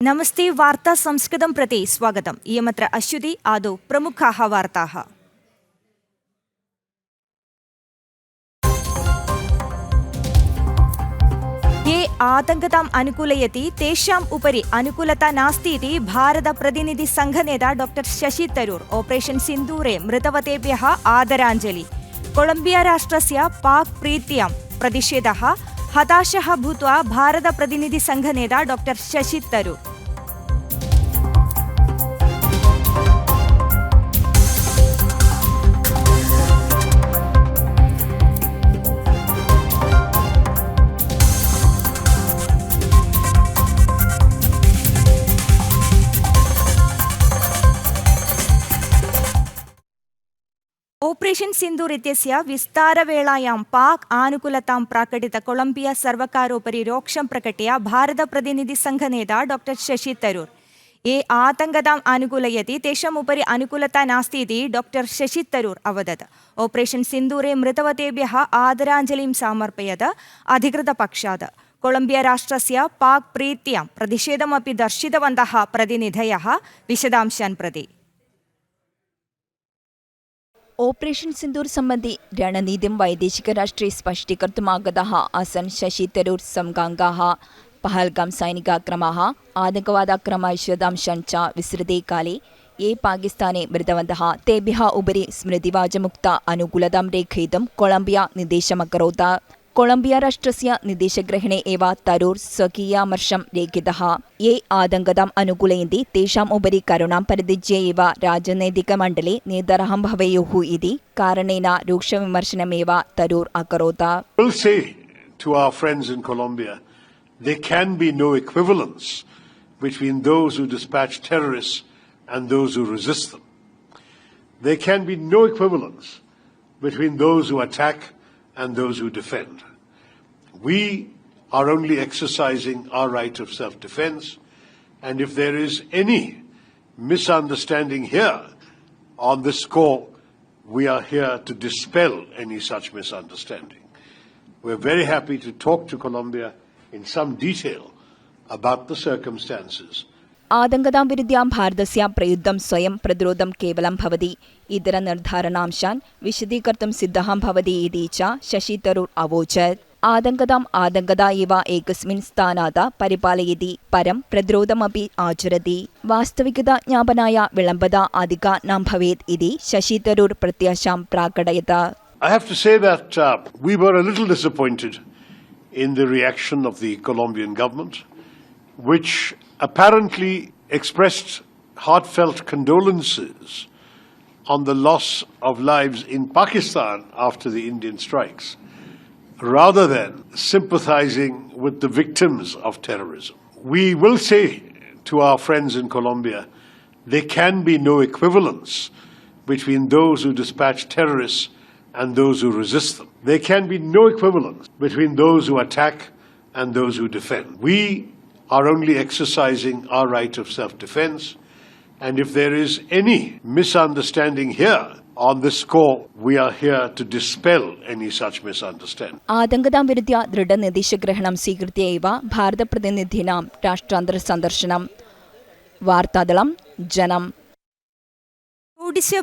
नमस्ते वार्ता संस्कृतं प्रति स्वागतम् इयमत्र अश्युति आदौ प्रमुखाः वार्ताः ये आतङ्कताम् अनुकूलयति तेषाम् उपरि अनुकूलता नास्ति इति भारतप्रतिनिधिसङ्घनेता डॉक्टर शशि तरूर् ऑपरेशन् सिन्दूरे मृतवतेभ्यः आदराञ्जलि कोलम्बिया राष्ट्रस्य पाक् प्रीत्यां प्रतिषेधः हताशः भूत्वा भारतप्रतिनिधिसङ्घनेता डॉक्टर शशि तरूर् ഓപ്പറേഷൻ സിന്ധു ഇത്യസ്യ വിസ്താരവേളായാം പാക് ആനുകൂലതാം പ്രാകടിത കൊളംബിയ സർവകാരോപരി രോക്ഷം പ്രകട്ടിയ ഭാരത പ്രതിനിധി സംഘ നേതാ ഡോക്ടർ ശശി തരൂർ. ഏ ആതങ്കതാം ആനുകൂലയതി തേഷം ഉപരി അനുകൂലത നാസ്തിയതി ഡോക്ടർ ശശി തരൂർ അവതത്. ഓപ്പറേഷൻ സിന്ദൂരെ മൃതവതേഭ്യ ആദരാഞ്ജലിയും സമർപ്പയത് അധികൃത പക്ഷാത്. കൊളംബിയ രാഷ്ട്രസ്യ പാക് പ്രീത്യാം പ്രതിഷേധമപ്പി ദർശിതവന്ത പ്രതിനിധയ വിശദാംശാൻ പ്രതി. ഓപ്പറേഷൻ സിന്ദൂർ സംബന്ധി രണനീതിയും വൈദേശിക രാഷ്ട്രീയ സ്പഷ്ടീകർത്തുമാകത അസൻ ശശി തരൂർ സംഗാംഗാഹ പഹൽഗാം സൈനികാക്രമ ആതങ്കവാദാക്രമ വിശദാംശം ച വിസൃതേക്കാലെ കാലേ പാകിസ്ഥാനെ മൃതവന്ത തേബിഹ ഉപരി സ്മൃതിവാചമുക്ത അനുകൂലതാം രേഖയിതും കൊളംബിയ നിർദ്ദേശമക്കരോത്ത് കൊളംബിയ രാഷ്ട്രസ്യ നിദേശഗ്രഹണേ ഏവ തരൂർ സ്വകീയാമർഷം രേഖിതഃ യേ ആതങ്കതാം അനുകൂലയന്തി തേഷാം ഉപരി കരുണാം പരിധിജ്യ ഏവ രാജനൈതികമണ്ഡലേ നേതരഹം ഭവേയുഃ ഇതി കാരണേന രൂക്ഷവിമർശനമേവ Tharoor അകരോത് We'll say to our friends in Colombia, there can be no equivalence between those who dispatch terrorists and those who resist them. There can be no equivalence between those who attack and those who defend. We are only exercising our right of self defense. And if there is any misunderstanding here on this score, we are here to dispel any such misunderstanding. We're very happy to talk to Colombia in some detail about the circumstances. ആതങ്കതാം വിരുദ്ധ്യാം ഭാരതസ്യാം പ്രയുദ്ധം സ്വയം പ്രതിരോധം കേവലം ഭവതി ഇതര നിർദ്ധാരണാംശാൻ വിശദീകർത്തും സിദ്ധഹാം ഭവതി ഇതി ച ശശി തരൂർ അവോചത് आतङ्कताम् आतङ्कता एव एकस्मिन् स्थानात् परिपालयति परं प्रतिरोधमपि आचरति वास्तविकता ज्ञापनाय विलम्बता अधिका न भवेत् इति Shashi तरूर् प्रत्याशां प्राकटयत् I have to say that uh, we were a little disappointed in the reaction of the Colombian government, which apparently expressed heartfelt condolences on the loss of lives in Pakistan after the Indian strikes, rather than sympathizing with the victims of terrorism. We will say to our friends in Colombia, there can be no equivalence between those who dispatch terrorists and those who resist them. There can be no equivalence between those who attack and those who defend. We are only exercising our right of self-defense, and if there is any misunderstanding here on this score, we are here to dispel any such misunderstanding. ആതങ്കതാം വിരുദ്ധ്യ ദൃഢനിർദ്ദേശഗ്രഹണം സ്വീകൃത്യ एव भारतप्रतिनिधीनां राष्ट्रान्तरसन्दर्शनं वार्तादलं जनम्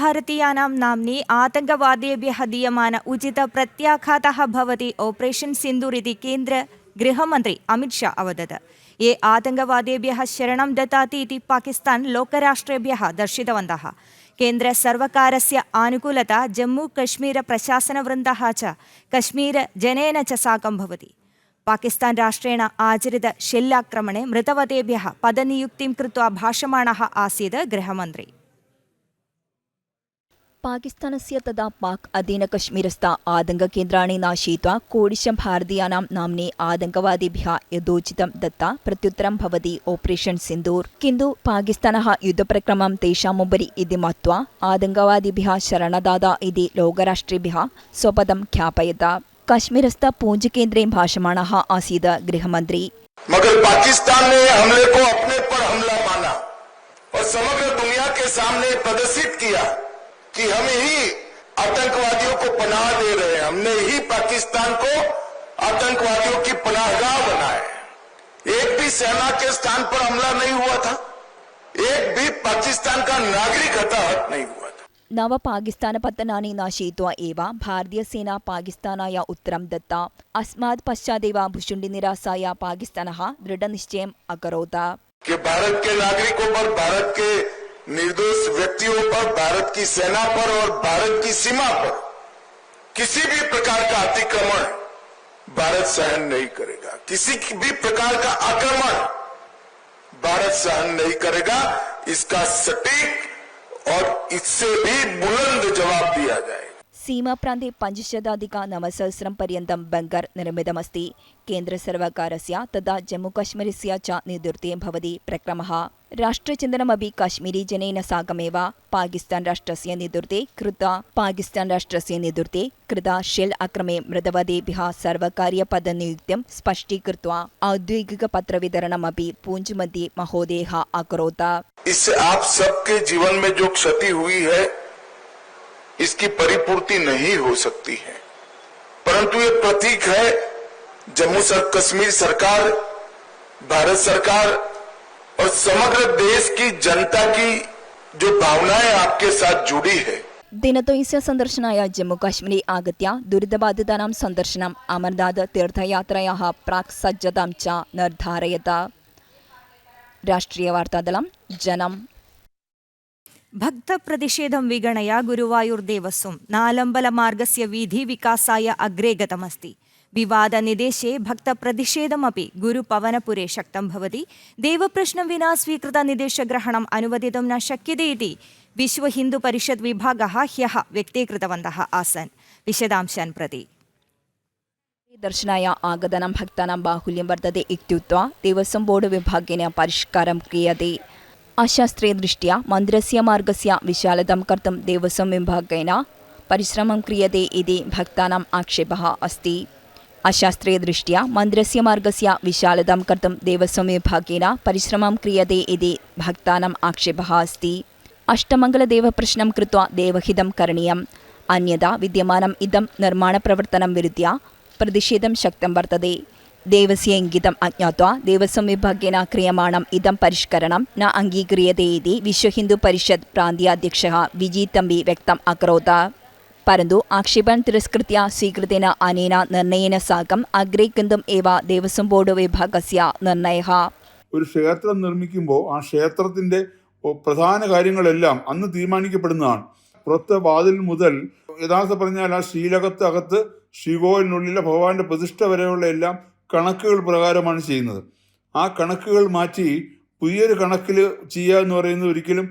भारतीयानां नाम्नि आतङ्कवादेभ्यः दीयमान उचितप्रत्याघातः भवति operation Sindoor इति केन्द्रगृहमन्त्री अमित शाह अवदत् ये आतङ्कवादेभ्यः शरणं ददाति इति पाकिस्तान् लोकराष्ट्रेभ्यः दर्शितवन्तः केन्द्रसर्वकारस्य आनुकूलता जम्मूकश्मीरप्रशासनवृन्दः च कश्मीरजनेन च साकं भवति पाकिस्तान् राष्ट्रेण आचरित शेल्लाक्रमणे मृतवतेभ्यः पदनियुक्तिं कृत्वा भाषमाणः आसीत् गृहमन्त्री पाकिस्तानस्य तथा पाक् अधीनकश्मीरस्थ आतङ्ककेन्द्राणि नाशयित्वा कोडिशं भारतीयानां नाम्नि आतङ्कवादिभ्यः यथोचितं दत्ता प्रत्युत्तरं भवति ऑपरेशन् सिन्दूर् किन्तु पाकिस्तानः युद्धप्रक्रमं तेषामुपरि इति मत्वा आतङ्कवादिभ्यः शरणदाता इति लोकराष्ट्रेभ्यः स्वपदं ख्यापयत कश्मीरस्थ पूञ्जकेन्द्रे भाषमाणः आसीत् गृहमन्त्री मगर पाकिस्तान ने हमले को अपने पर हमला माना और समग्र दुनिया के सामने प्रदर्शित किया कि हम ही आतंकवादियों को पनाह दे रहे हैं हमने ही पाकिस्तान को आतंकवादियों की पनाहगाह बनाया है एक भी सेना के स्थान पर हमला नहीं हुआ था एक भी पाकिस्तान का नागरिक हताहत नहीं हुआ था നവപാകിസ്ഥാന പത്തനാനി നാശയിത്വ ഏവ ഭാരതീയസേന പാകിസ്ഥാനായ ഉത്തരം ദത്ത അസ്മാത് പശ്ചാദേവ ഭുഷുണ്ടി നിരാസായ പാകിസ്ഥാന ദൃഢനിശ്ചയം അകരോത कि भारत के नागरिकों पर भारत के निर्दोष व्यक्तियों पर, भारत की सेना पर और भारत की सीमा पर किसी भी प्रकार का अतिक्रमण भारत सहन नहीं करेगा। किसी भी प्रकार का आक्रमण भारत सहन नहीं करेगा। इसका सटीक और इससे भी बुलंद जवाब दिया जाएगा। सीमाप्रान्ते पञ्चशताधिक नवसहस्रं पर्यन्तं बङ्कर् निर्मितमस्ति। केन्द्रसर्वकारस्य तथा जम्मूकश्मीरस्य च नेतृत्वे भवति प्रक्रमः। राष्ट्रचिन्तनमपि काश्मीरीजनेन साकमेव। पाकिस्तान् राष्ट्रस्य नेतृत्वे कृत। पाकिस्तान् राष्ट्रस्य नेतृत्वे कृता शेल् अक्रमे मृतवदेभ्यः सर्वकारीयपदनियुक्तिं स्पष्टीकृत्वा औद्योगिकपत्रवितरणमपि पूञ्च् मध्ये महोदयः अकरोत्। इससे आप सबके जीवन में जो क्षति हुई है इसकी परिपूर्ति नहीं हो सकती है परंतु ये प्रतीक है जम्मू सर कश्मीर सरकार भारत सरकार और समग्र देश की जनता की जो भावनाएं आपके साथ जुड़ी है ദിനത്തൊയ്സ്യ സന്ദർശനായ ജമ്മുകാശ്മീരെ ആഗത്യ ദുരിതബാധിതാനാം സന്ദർശനം അമർനാഥ് തീർത്ഥയാത്രയാः പ്രാക് സജ്ജതാം ച നിർദ്ധാരയത് രാഷ്ട്രീയ വാർത്താദളം ജനം ഭക്തപ്രതിഷേധം വിഗണയ ഗുരുവായൂർ ദേവസ്വം. നാലമ്പല മാർഗസ്യ വീതി വികാസായ അഗ്രേഗതമസ്തി. വിവാദ വിവാദനിദേശേ ഭക്തപ്രതിഷേധമപി ഗുരുപവനപുരേ ശക്തം ഭവതി. ദേവപ്രശ്നം വിനാ സ്വീകൃത നിദേശഗ്രഹണം അനുവദിതും ന ശക്യതേതി. വിശ്വഹിന്ദുപരിഷത് വിഭാഗ ഹ്യഹ വ്യക്തീകൃതവന്ത ആസൻ. വിശദാംശാൻ പ്രതി. ദർശനായ ആഗതനം ഭക്താനം ബാഹുല്യം വർദ്ധത ഇത്യുത്വ ദേവസ്വം ബോർഡ് വിഭാഗിന് പരിഷ്കാരം ക്രിയതേ. ആശാസ്ത്രീയദൃഷ്ട്യാ മന്ത്രസ്യമാർഗസ്യ വിശാലതം കർത്തും ദേവസ്വം വിഭാഗേന. പരിശ്രമം ക്രിയതേ ഇതി ഭക്താനാം അശാസ്ത്രീയ ദൃഷ്ട്യ അശാസ്ത്രീയദൃഷ്ട്യാ മന്ത്രസ്യമാർഗസ്യ വിശാലതം കർത്തും ദേവസ്വം വിഭാഗേന. പരിശ്രമം ക്രിയതേ ഇതി ഭക്താനാം ആക്ഷേപः अस्ति അഷ്ടമംഗലദേവപ്രശ്നം കൃത്വ ദേവഹിതം കരണീയം. അന്യത വിദ്യമാനം ഇതം നിർമ്മാണ പ്രവർത്തനം വിരുദ്ധ്യ പ്രതിഷേധം ശക്തം വർത്തതേ. ദേവസ്യേങ്കിതം അജ്ഞാത്വ. ദേവസ്വം വിഭാഗേന ക്രിയമാണം. ഇതം പരിഷ്കരണം. ന അംഗീക്രിയതേതി. വിശ്വഹിന്ദു പരിഷത്ത് പ്രാന്തി അധ്യക്ഷ വിജി തമ്പി വ്യക്തം അക്രോത പരന്തു. ആക്ഷേപം തിരസ്കൃത്യ സ്വീകൃതേന അനേന നിർണയേന സാകം അഗ്രഹിക്കുന്നതും ഏവ ദേവസ്വം ബോർഡ് വിഭാഗസ്യ നിർണയ ഒരു ക്ഷേത്രം നിർമ്മിക്കുമ്പോൾ ആ ക്ഷേത്രത്തിന്റെ പ്രധാന കാര്യങ്ങളെല്ലാം അന്ന് തീരുമാനിക്കപ്പെടുന്നതാണ്. പുറത്ത് വാതിൽ മുതൽ യഥാർത്ഥ പറഞ്ഞാൽ ആ ശ്രീലകത്ത് അകത്ത് ശിവോയിലിനുള്ളിലെ ഭഗവാന്റെ പ്രതിഷ്ഠ വരെയുള്ള എല്ലാം കണക്കുകൾ പ്രകാരമാണ് ചെയ്യുന്നത്. ആ കണക്കുകൾ മാറ്റി പുതിയൊരു കണക്കിൽ ചെയ്യുക എന്ന് പറയുന്നത് ഒരിക്കലും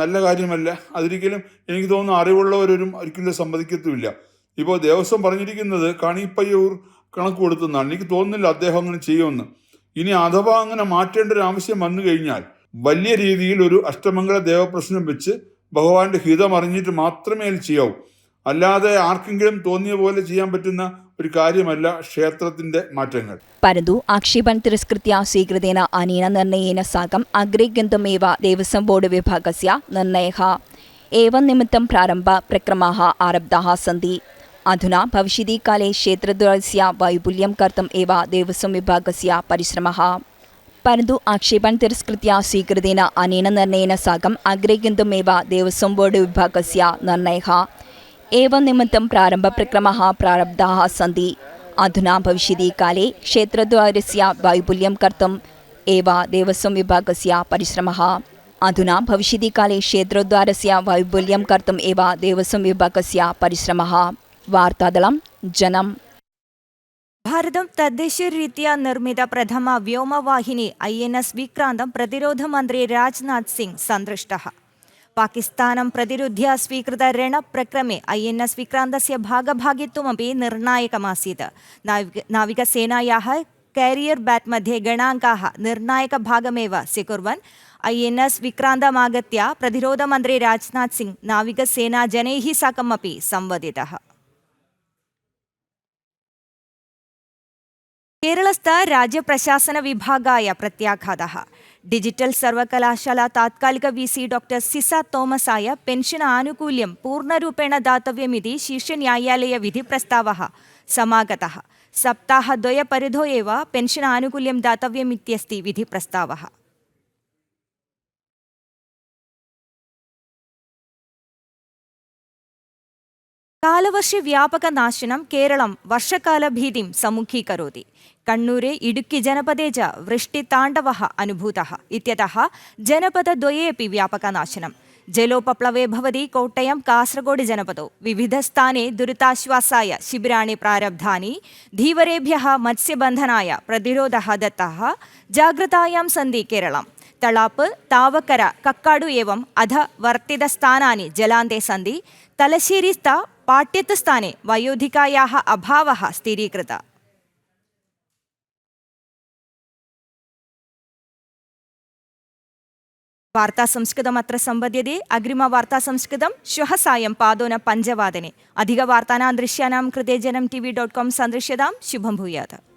നല്ല കാര്യമല്ല. അതൊരിക്കലും എനിക്ക് തോന്നുന്നു അറിവുള്ളവരൊരും ഒരിക്കലും സമ്മതിക്കത്തുമില്ല. ഇപ്പോൾ ദേവസ്വം പറഞ്ഞിരിക്കുന്നത് കണിപ്പയ്യൂർ കണക്ക് കൊടുത്തെന്നാണ്. എനിക്ക് തോന്നുന്നില്ല അദ്ദേഹം അങ്ങനെ ചെയ്യുമെന്ന്. ഇനി അഥവാ അങ്ങനെ മാറ്റേണ്ട ഒരു ആവശ്യം വന്നു കഴിഞ്ഞാൽ വലിയ രീതിയിൽ ഒരു അഷ്ടമംഗല ദേവപ്രശ്നം വെച്ച് ഭഗവാന്റെ ഹിതം അറിഞ്ഞിട്ട് മാത്രമേ അത് ചെയ്യാവൂ. അല്ലാതെ ആർക്കെങ്കിലും തോന്നിയ പോലെ ചെയ്യാൻ പറ്റുന്ന ഒരു കാര്യമല്ല ക്ഷേത്രത്തിന്റെ മാറ്റങ്ങൾ. പരന്തു ആക്ഷേപൻ തിരസ്കൃത്യ സ്വീകൃതേന അനീന നിർണയേന സാഗം അഗ്രഗന്ധമേവ ദേവസ്വം ബോർഡ് വിഭാഗസ്യ നിർണയ ഏവം നിമിത്തം പ്രാരംഭ പ്രക്രമാ ആരബ്ധ സന്തി അധുനാ ഭവിഷ്യതി കാലേ ക്ഷേത്രദ്വയസ്യ വൈപുല്യം കർത്തും ഏവ ദേവസ്വം വിഭാഗസ്യ പരിശ്രമ പരന്തു ആക്ഷേപൻ തിരസ്കൃത്യ സ്വീകൃതേന അനീന നിർണയേന സാഗം അഗ്രഗന്ധമേവ ദേവസ്വം ബോർഡ് വിഭാഗസ്യ നിർണയ एवं निमित्तं प्रारम्भप्रक्रमः प्रारब्धाः सन्ति अधुना भविष्यति काले क्षेत्रद्वारस्य वैपुल्यं कर्तुम् एव देवस्वं विभागस्य परिश्रमः अधुना भविष्यति काले क्षेत्रद्वारस्य वैपुल्यं कर्तुम् एव देवस्वं विभागस्य परिश्रमः വാർത്താദളം ജനം ഭാരതം തദ്ദേശീയരീത്യാ നിർമ്മിത പ്രഥമ വ്യോമവാഹിനി ഐ എൻ എസ് വിക്രാന്തം പ്രതിരോധമന്ത്രി രാജ്നാഥ് സിംഗ് സന്തുഷ്ടः पाकिस्तान प्रतिध्य स्वीकृत ऋण प्रक्रम I N S Vikrant S വിക്രാന്തസ്യ ഭാഗഭാഗിത്വമപി നിർണായകമാസീത്. നാവികസേനായാः कैरियर बैट मध्ये गणांका निर्णायक भागमेव स्वीकुन ई एन एस विक्रांत आगत प्रतिरोध मंत्री राजनाथ सिंह नाविक सेना जन साकमी संवदि केरलस्थ राज्य प्रशासन विभागाय प्रत्याघात ഡിജിറ്റൽ സർവകലാശാല താത്കാലിക V C doctor Sisa Thomas ആയ പെൻഷൻ ആനുകൂല്യം പൂർണ്ണരൂപേണ ദാതവ്യമിതി ശീർഷന്യായാലയ വിധി പ്രസ്താവ സമാഗത സപ്താഹദ്വയപരിധോ എവ പെൻഷൻ ആനുകൂല്യം ദാതവ്യമിത്യസ്തി വിധി പ്രസ്താവ കാലവർഷ വ്യാപക നാശനം കേരളം വർഷകാല ഭീതിം സമുഖീകരോതി കണ്ണൂരെ ഇടുക്കി ജനപദേ ച വൃഷ്ടിതാണ്ഡവ അനുഭൂത ഇത്യത ജനപദ്വയേപ്പി വ്യാപക നാശനം. ജലോപപ്ലവേ ഭവതി കോട്ടയം കാസർഗോഡ് ജനപദോ. വിവിധ സ്ഥാനെ ദുരിതാശ്വാസായ ശിബിരാണി പ്രാരബ്ധാനി. ധീവരേഭ്യ മത്സ്യബന്ധനായ പ്രതിരോധ ദത്ത ജാഗ്രതായാം സന്ധി കേരളം. തളാപ്പ് താവക്കര കക്കാടു ഏവം അധ വർത്തിത സ്ഥാനാനി ജലാന്തേ സന്ധി തലശ്ശേരി സ്ഥ തലശ്ശേരിസ്ഥ പാട്യത്സ്ഥാനെ വയോധികായാഹ അഭാവ സ്ഥിരീകൃത. വാർത്താ സംസ്കൃതം അത്ര സമ്പദ്യത അഗ്രിമ വാർത്താ സംസ്കൃതം ശ്വഹ സായം പാദോന പഞ്ചവാദനെ. അധിക വാർത്താനാം ദൃശ്യാനാം കൃതേ Janam T V dot com സന്ദൃശ്യതാം ശുഭം ഭൂയാത്.